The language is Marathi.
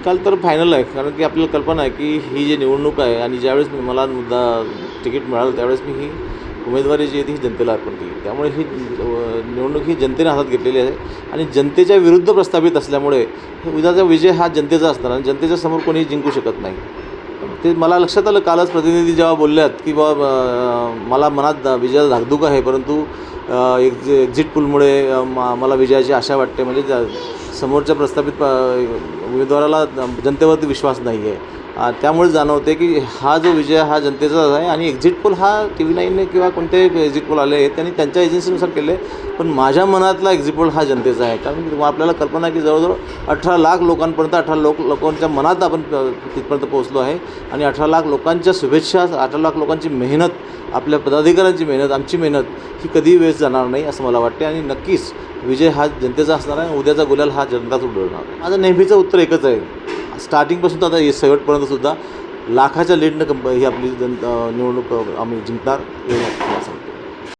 निकाल तर फायनल आहे कारण की आपल्याला कल्पना आहे की ही जी निवडणूक आहे आणि ज्यावेळेस मला मुद्दा तिकीट मिळालं त्यावेळेस मी ही उमेदवारी जी आहे ती ही जनतेला अर्पण केली. त्यामुळे ही निवडणूक ही जनतेने हातात घेतलेली आहे आणि जनतेच्या विरुद्ध प्रस्थापित असल्यामुळे उद्याचा विजय हा जनतेचा असणार आणि जनतेच्या समोर कोणी जिंकू शकत नाही. ते मला लक्षात आलं कालच प्रतिनिधी जेव्हा बोलल्यात की बाबा मला मनात विजयाचा धाकधूक आहे परंतु एक एक्झिट पूलमुळे मा- मला विजयाची आशा वाटते म्हणजे ज्या- समोरच्या प्रस्थापित उमेदवाराला जनतेवरती विश्वास नाही आहे त्यामुळे जाणवते की हा जो विजय हा जनतेचाच आहे आणि एक्झिट पोल हा टी व्ही नाईनने किंवा कोणते एक्झिट पोल आले आहेत त्यांनी त्यांच्या एजन्सीनुसार केले. पण माझ्या मनातला एक्झिट पोल हा जनतेचा आहे. कारण की आपल्याला कल्पना आहे की जवळजवळ अठरा लाख लोकांपर्यंत अठरा लोक लोकांच्या मनात आपण तिथपर्यंत पोहोचलो आहे. आणि अठरा लाख लोकांच्या शुभेच्छा अठरा लाख लोकांची मेहनत आपल्या पदाधिकाऱ्यांची मेहनत आमची मेहनत ही कधीही वेस्ट जाणार नाही असं मला वाटते आणि नक्कीच विजय हा जनतेचा असणार आहे उद्याचा गुलाल हा जनताच उडवणार माझं नेहमीचं उत्तर एकच आहे. स्टार्टिंगपासून तर आता हे शेवटपर्यंत सुद्धा लाखाच्या लीडनं कंप ही आपली जन निवडणूक आम्ही जिंकणार हे